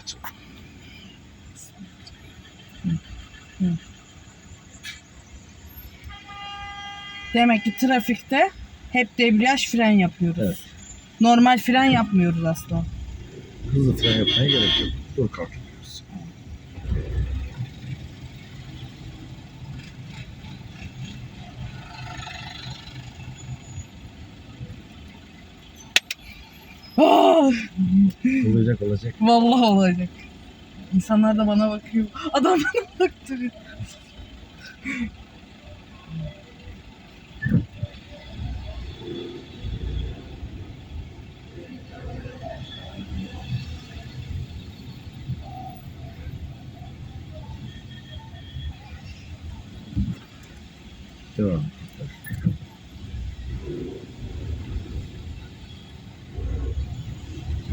geç. Demek ki trafikte hep debriyaj fren yapıyoruz. Evet. Normal fren yapmıyoruz asla. Hızlı fren yapmaya gerek yok. Dur kalk yapıyoruz. Olacak olacak. vallahi olacak. İnsanlar da bana bakıyor. Adam bana baktırıyor. Devam.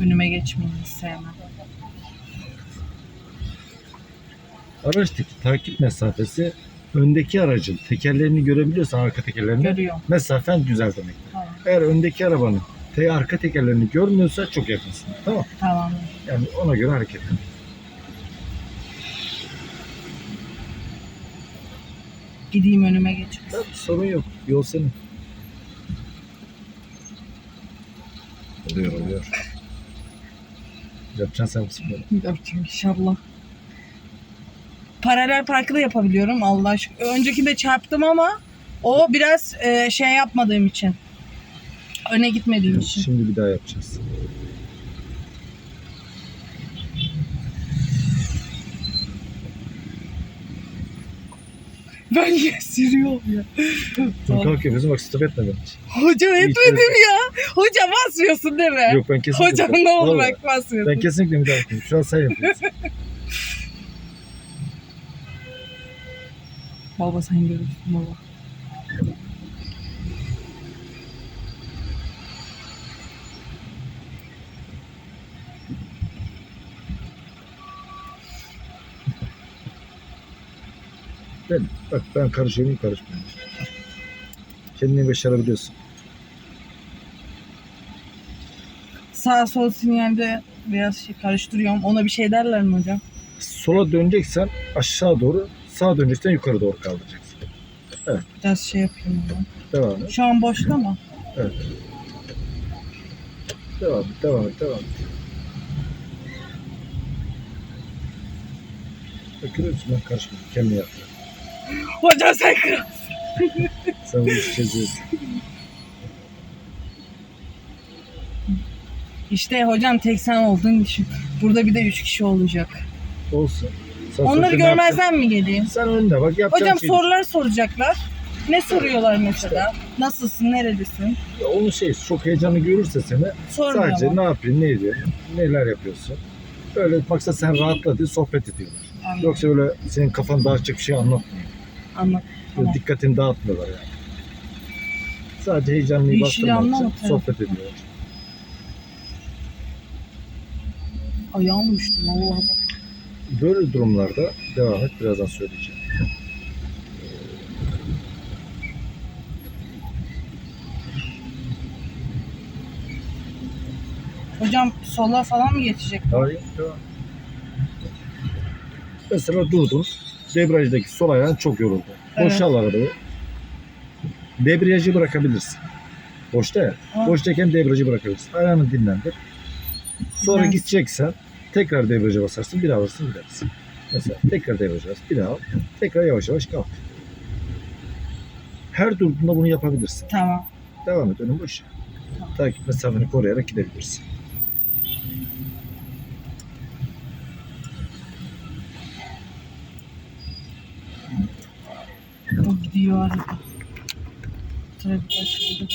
Önüme geçmeyi hiç sevmem. Araçtaki takip mesafesi öndeki aracın tekerlerini görebiliyorsan arka tekerlerini Görüyorum. mesafen güzel demek. Tamam. Eğer öndeki arabanın te arka tekerlerini görmüyorsa çok yakınsın. Tamam. Tamam. Yani ona göre hareket et. Gideyim önüme geçeyim. Tabii sorun yok. Yol senin. Oluyor oluyor. Yapacaksın sen bu sporu. Yapacağım inşallah. Paralel parkı da yapabiliyorum Allah aşkına. Öncekinde çarptım ama o biraz e, şey yapmadığım için. Öne gitmediğim için. Şimdi bir daha yapacağız. Ben niye sürüyorum ya? Dur kalk yapıyorsun bak stop etmeden. Hocam etmedim ya. Hocam basmıyorsun değil mi? Yok ben kesinlikle. Hocam ne olur bak basmıyorsun. Ben kesinlikle müdahale etmiyorum. Şu an sen yapıyorsun. Baba sen görürsün baba. Ben, bak ben karışıyorum karışmıyorum. Kendini başarabiliyorsun. Sağ sol sinyalde biraz şey karıştırıyorum. Ona bir şey derler mi hocam? Sola döneceksen aşağı doğru, sağa döneceksen yukarı doğru kaldıracaksın. Biraz şey ben. Devam et, Şu an boşta mı? devam et, devam et, devam et. Bak görüyor musun ben karışmıyorum. Kendini yapıyorum. Hocam sen kral. Çözüyorsun. İşte hocam tek sen olduğun için. Burada bir de üç kişi olacak. Olsun. Sen Onları sonuçta ne görmezden mi geleyim? Sen önüne bak yapacağın Hocam şeyi sorular soracaklar. Ne soruyorlar mesela? Nasılsın, nerelisin? Ya Onun şey çok heyecanlı görürse seni Sormuyor sadece mu? ne yapıyorsun, ne ediyorsun, neler yapıyorsun. Böyle maksat sen rahatla diye sohbet ediyorlar. Anladım. Yoksa öyle senin kafan dağıtacak bir şey anlatmıyor. Böyle Tamam. dikkatini dağıtmıyorlar yani. Sadece heyecanlıyı işi bastırmak için sohbet ediyorlar. Ayağım düştü vallahi. Böyle durumlarda devam et birazdan söyleyeceğim. Hocam sola falan mı geçecek? Hayır, devam. Mesela durdun. Debriyajdaki sol ayağın çok yoruldu. Evet. Boşal arabayı. Debriyajı bırakabilirsin. Boşta ya. Ha. Boştayken debriyajı bırakabilirsin. Ayağını dinlendir. Sonra Dinlensin. gideceksen tekrar debriyaja basarsın. Bir alırsın gidersin. Mesela tekrar debriyaja bas. Bir al. Tekrar yavaş yavaş kalk. Her durduğunda bunu yapabilirsin. Tamam. Devam et önün boş. Tamam. Takip mesafeni koruyarak gidebilirsin. O gidiyor arada. Trafik açıldı.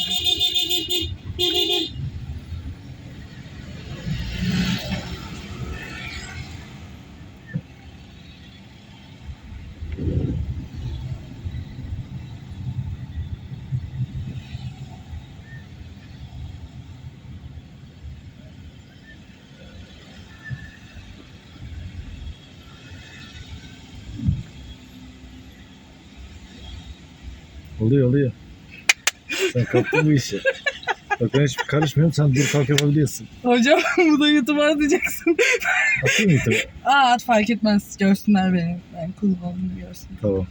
Oluyor oluyor. Sen kaptın bu işi. Bak ben hiç karışmıyorum. Sen dur kalk yapabiliyorsun. Hocam bu da YouTube'a atacaksın. Attın mı itemi? Aa at fark etmez. Görsünler beni. Ben olduğumu görsün. Tamam.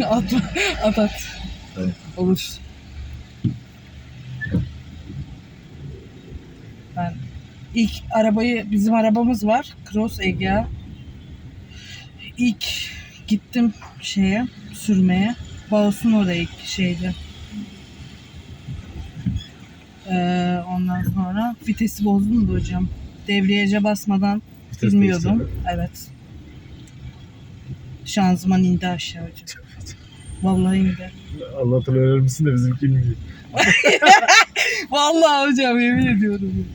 at at at. Evet. Olur. Ben ilk arabayı bizim arabamız var. Cross Egea. İlk gittim şeye sürmeye. Bağolsun oraya şeydi. Ee, ondan sonra vitesi bozdum da hocam. Debriyaja basmadan Vites bilmiyordum. değiştirdi. Evet. Şanzıman indi aşağı hocam. Vallahi indi. Allah'tan öğrenir misin de bizimkini gibi. Vallahi hocam yemin ediyorum.